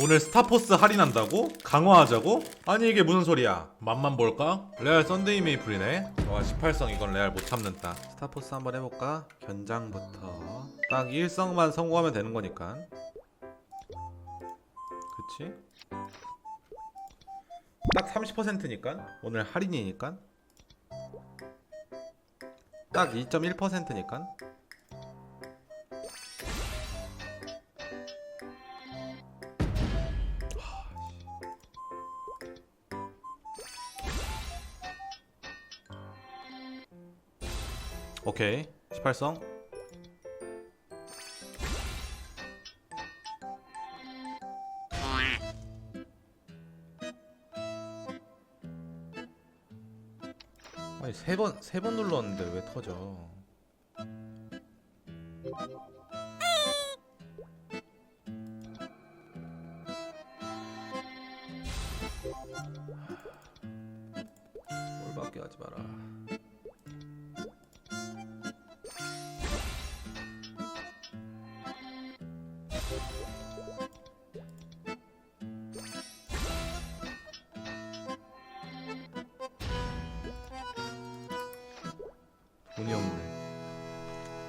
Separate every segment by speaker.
Speaker 1: 오늘 스타포스 할인한다고? 강화하자고? 아니 이게 무슨 소리야 맛만 볼까? 레알 썬데이 메이플이네 와 18성 이건 레알 못 참는다 스타포스 한번 해볼까? 견장부터 딱 1성만 성공하면 되는 거니까 그치? 딱 30%니까 오늘 할인이니까 딱 2.1%니까 오케이. 18성. 아니 세번세 번 눌렀는데 왜 터져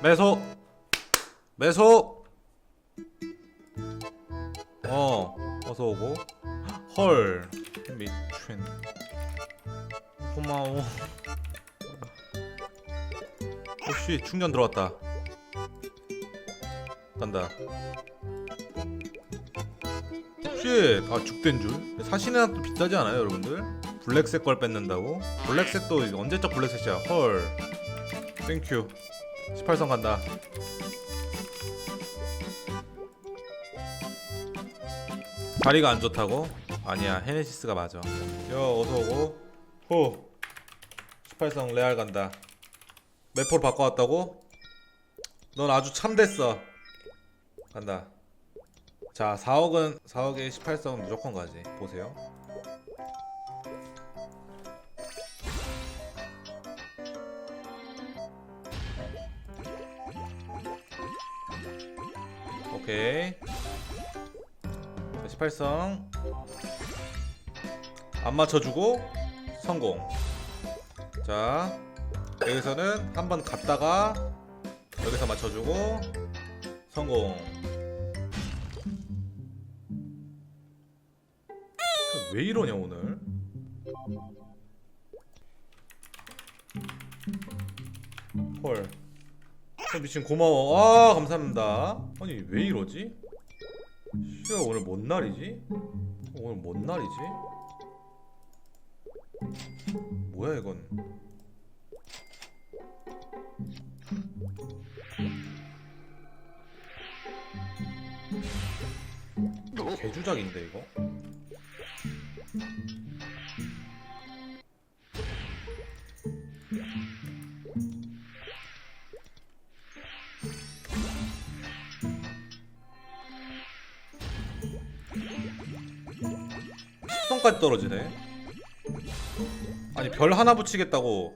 Speaker 1: 매소! 매소! 어, 어서 오고. 헐, 미친. 고마워. 오씨, 충전 들어왔다. 간다. 쉣! 아, 죽된 줄. 사시는 한도 비싸지 않아요, 여러분들? 블랙색 걸 뺏는다고? 블랙색도 언제적 블랙색이야? 헐. 땡큐 18성 간다. 다리가 안 좋다고? 아니야 헤네시스가 맞아. 여 어서 오고. 호. 18성 레알 간다. 매포로 바꿔왔다고? 넌 아주 참됐어. 간다. 자 4억은 4억에 18성 무조건 가지. 보세요 오케이. 자, 18성. 안 맞춰주고 성공. 자, 여기서는 한번 갔다가 여기서 맞춰주고 성공. 왜 이러냐 오늘? 헐. 어, 미친 고마워. 아 감사합니다. 아니 왜 이러지? 씨가 오늘 뭔 날이지? 오늘 뭔 날이지? 뭐야 이건? 개주작인데 이거? 숙성까지 떨어지네. 아니 별 하나 붙이겠다고.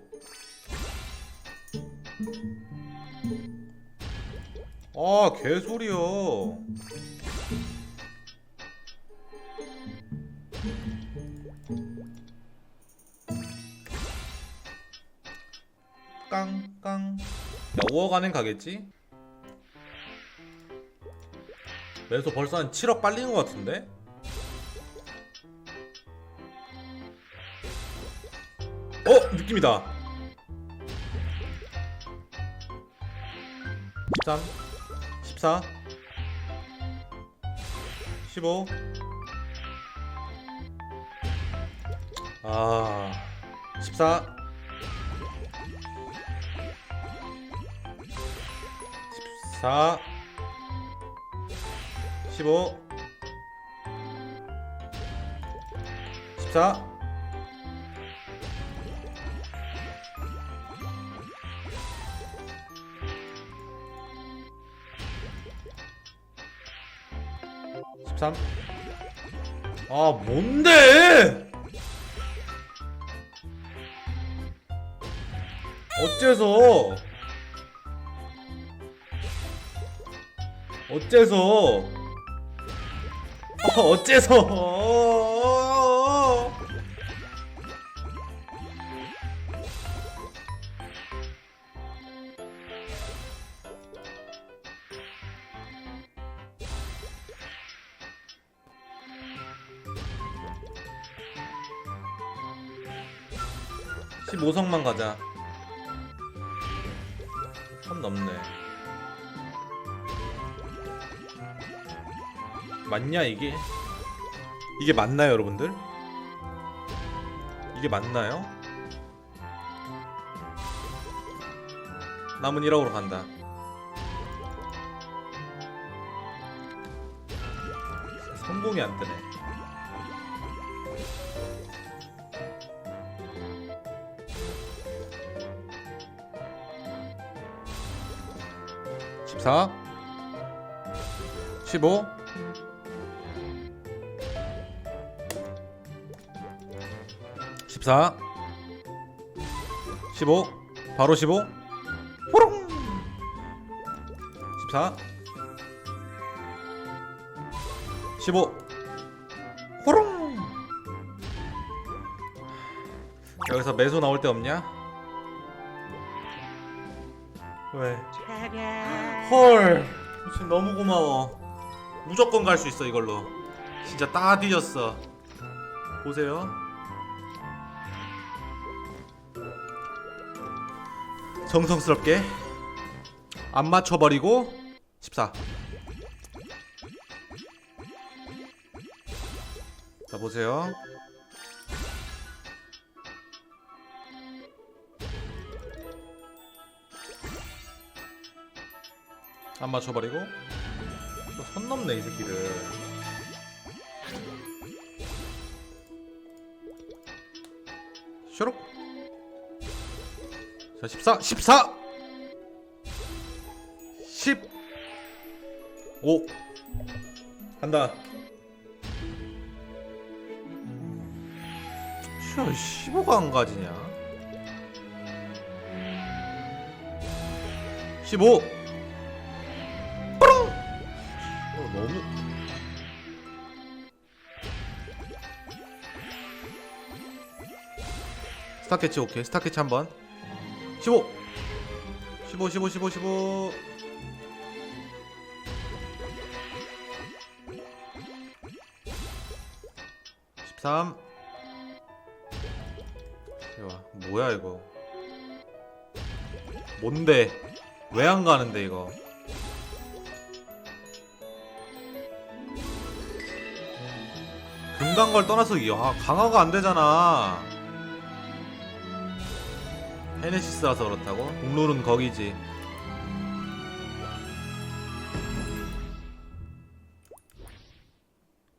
Speaker 1: 아 개소리여. 깡깡. 야 5억 안엔 가겠지? 매소 벌써 한 7억 빨린 것 같은데? 어 느낌이다. 13 14 15 아, 14 14 15 14 13. 아, 뭔데? 어째서? 어째서? 어, 어째서? (15성만) 가자 선 넘네 맞냐 이게? 이게 맞나요 여러분들? 이게 맞나요? 남은 1억으로 간다 성공이 안 뜨네 (14) (15) 14 15 바로 15 호롱! 14 15 호롱! 여기서 매수 나올 데 없냐? 왜? 헐. 지금 너무 고마워. 무조건 갈 수 있어 이걸로. 진짜 따 뒤졌어. 보세요. 정성스럽게 안 맞춰버리고 14. 자 보세요. 안 맞춰버리고 또선 넘네 이 새끼들. 쇼록. 자, 14, 14! 10! 5! 간다. 쉬어, 15가 안 가지냐? 15! 너무. 스타캐치 오케이. 스타캐치 한 번. 15 15 15 15 15 13 야, 뭐야 이거 뭔데 왜 안 가는데 이거 금강걸 떠나서 야 강화가 안 되잖아 헤네시스라서 그렇다고? 공룰은 거기지.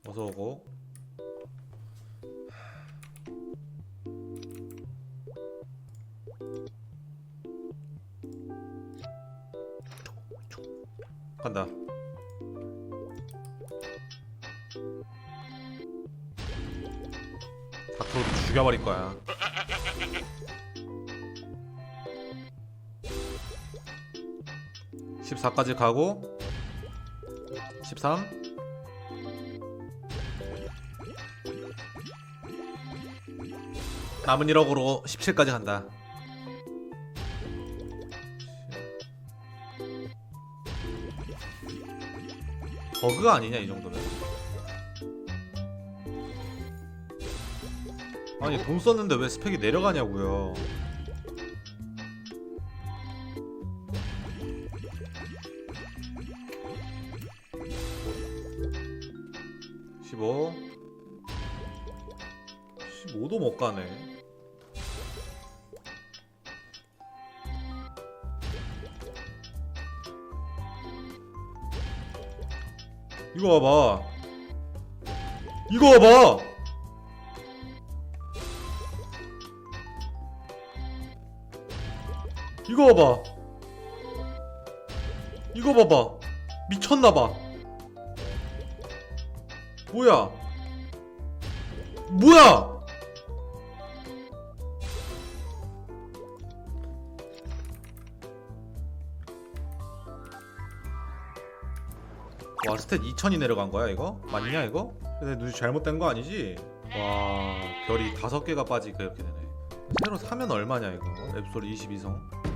Speaker 1: 어서 오고. 간다. 다크로도 죽여버릴 거야. 14까지 가고 13 남은 1억으로 17까지 간다. 버그 아니냐 이 정도면 아니 돈 썼는데 왜 스펙이 내려가냐고요. 15 15도 못 가네. 이거 봐봐. 이거 봐봐 이거 봐봐 이거 봐봐 미쳤나봐 뭐야? 뭐야? 와 스탯 2000이 내려간 거야 이거? 맞냐 이거? 근데 눈이 잘못된 거 아니지? 와 별이 다섯 개가 빠지니까 이렇게 되네 새로 사면 얼마냐 이거 앱솔 22성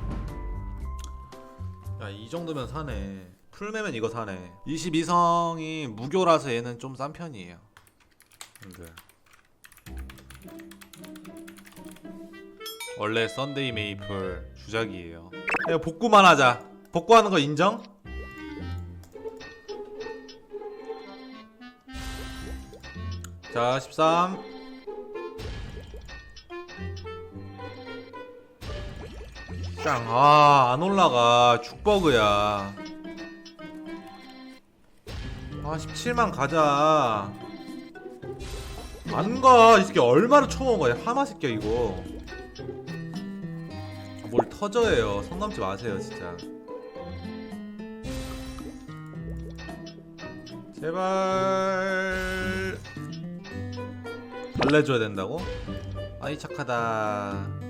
Speaker 1: 야 이 정도면 사네. 풀매면 이거 사네. 22성이 무교라서 얘는 좀 싼 편이에요. 근데 원래 썬데이 메이플 주작이에요. 그냥 복구만 하자. 복구하는 거 인정? 자 13 짱, 아, 안 올라가. 죽버그야. 아, 17만 가자. 안 가. 이 새끼 얼마나 쳐먹은 거야. 하마 새끼야, 이거. 뭘 터져해요. 손 넘지 마세요, 진짜. 제발. 달래줘야 된다고? 아이, 착하다.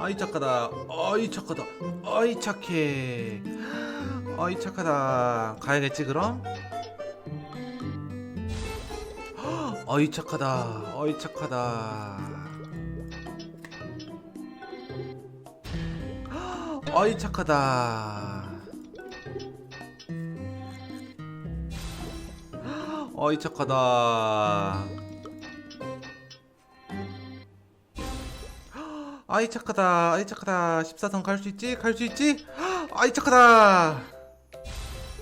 Speaker 1: 아이 착하다. 아이 착하다. 아이 착해. 아이 착하다. 가야겠지 그럼? 아이 착하다. 아이 착하다. 아이 착하다. 아이 착하다. 아이 착하다. 아이 착하다. 14선 갈수 있지? 갈 수 있지? 아이 착하다.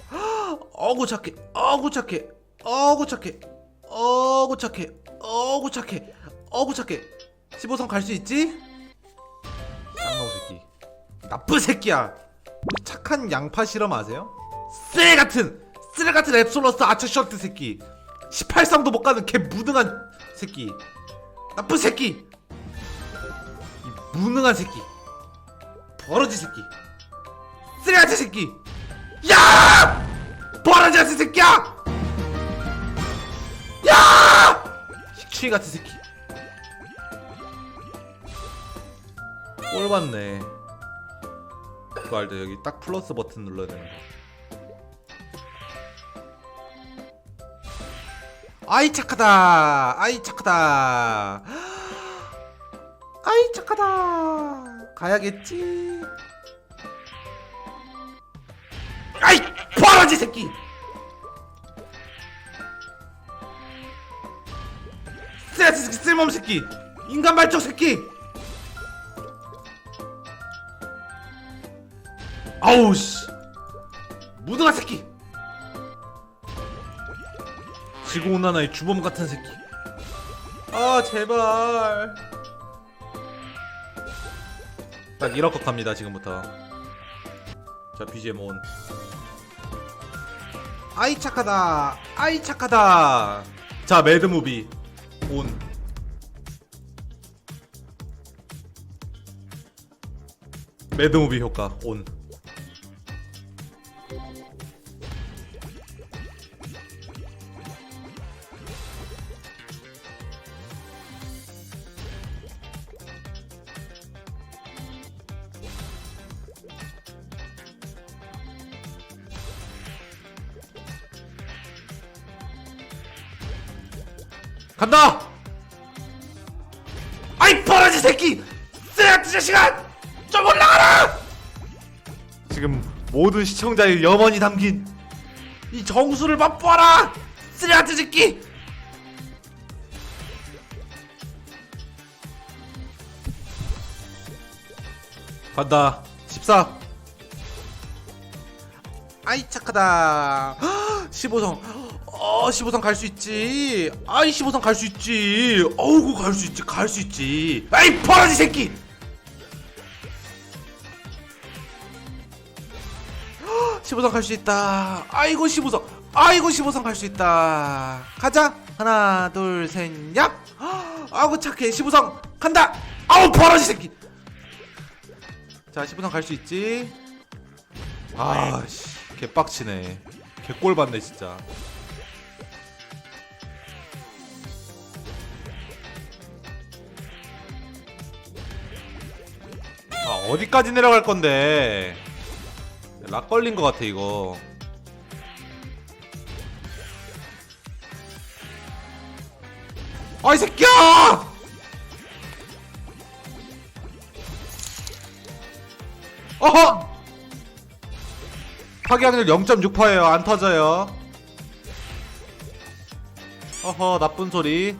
Speaker 1: 어구 착해. 어구 착해. 어구 착해. 어구 착해. 어구 착해. 어구 착해. 15선 갈수 있지? 쌍놈 새끼. 나쁜 새끼야. 착한 양파 실험 아세요? 쓰레 같은 쓰레 같은 앱솔러스 아처 셔트 새끼. 18성도 못 가는 개 무능한 새끼. 나쁜 새끼. 이 무능한 새끼. 버러지 새끼. 쓰레기 새끼. 야! 버러지 같은 새끼야! 야! 식충이 같은 새끼. 꼴 받네. 그거 알죠? 여기 딱 플러스 버튼 눌러야 되는 거. 아이 착하다. 아이 착하다 아이 착하다. 가야겠지. 아이 버러지 새끼. 쓰레기 새끼 쓸모없는 새끼. 인간 발적 새끼. 아우 씨. 무등한 새끼. 지구온난화의 주범 같은 새끼. 아 제발 딱 이렇게 갑니다 지금부터. 자 BGM 온. 아이 착하다. 아이 착하다. 자 매드무비 온. 매드무비 효과 온 간다! 아이 버러지 새끼! 쓰레기 자식아! 좀 올라가라! 지금 모든 시청자의 염원이 담긴 이 정수를 맛보아라! 쓰레기 새끼! 간다 14 아이 착하다 15성 어 15성 갈수 있지. 아이 15성 갈수 있지. 어우구 갈수 있지 갈 수 있지. 아이 버러지 새끼! 15성 갈수 있다. 아이고 15성 아이고 15성 갈수 있다. 가자. 하나 둘셋얍. 아이고 착해. 15성 간다. 아우 버러지 새끼! 자 15성 갈수 있지? 아씨 개빡치네. 개꼴 받네 진짜 어디까지 내려갈 건데 락 걸린 것 같아 이거 아이 새끼야! 어허! 파괴 확률 0.6%예요. 안 터져요. 어허, 나쁜 소리.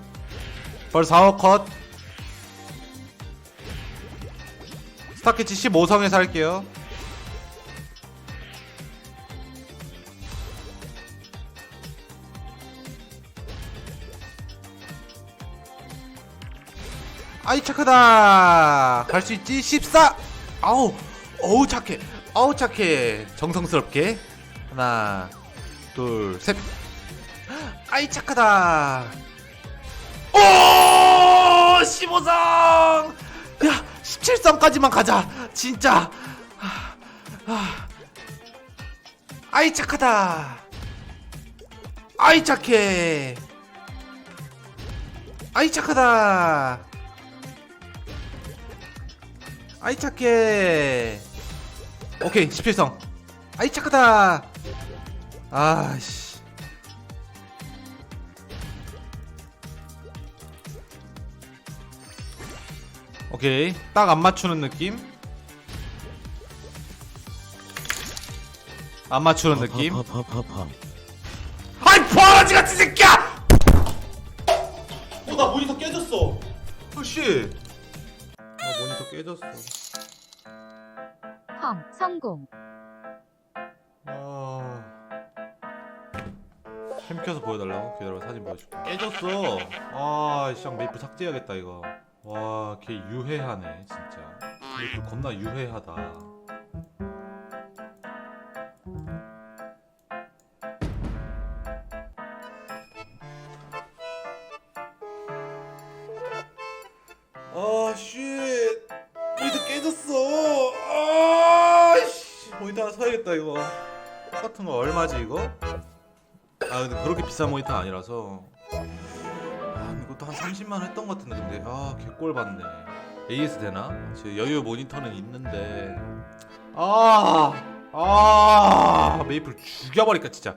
Speaker 1: 벌 4호 컷. 스타캐치 15성에서 할게요. 아이 착하다. 갈 수 있지? 14 아우 어우 착해. 어우 착해. 정성스럽게. 하나 둘 셋. 아이 착하다. 오 15성! 야 17성까지만 가자. 진짜. 아, 아. 아이 착하다. 아이 착해 아이 착하다. 아이 착해 오케이 17성. 아이 착하다. 아씨 오케이 딱 안 맞추는 느낌 안 맞추는 느낌
Speaker 2: 파파파파.
Speaker 1: 아이 버러지 같은 새끼야! 어, 나 모니터 깨졌어. 어씨. 나 모니터 깨졌어.
Speaker 3: 험 성공
Speaker 1: 아. 캠 켜서 보여달라고? 기다려 사진 보여줄게. 깨졌어. 아, 씨, 메이플 삭제해야겠다 이거. 와, 걔 유해하네 진짜. 메이플 겁나 유해하다. 아, 쉣. 모니터 깨졌어. 아, 씨. 모니터 하나 사야겠다, 이거. 똑같은 거 얼마지, 이거? 아, 근데 그렇게 비싼 모니터 아니라서. 한 30만 했던 것 같은데, 근데. 아, 개꼴 받네. AS 되나? 제 여유 모니터는 있는데. 아, 아, 메이플 죽여버릴까, 진짜.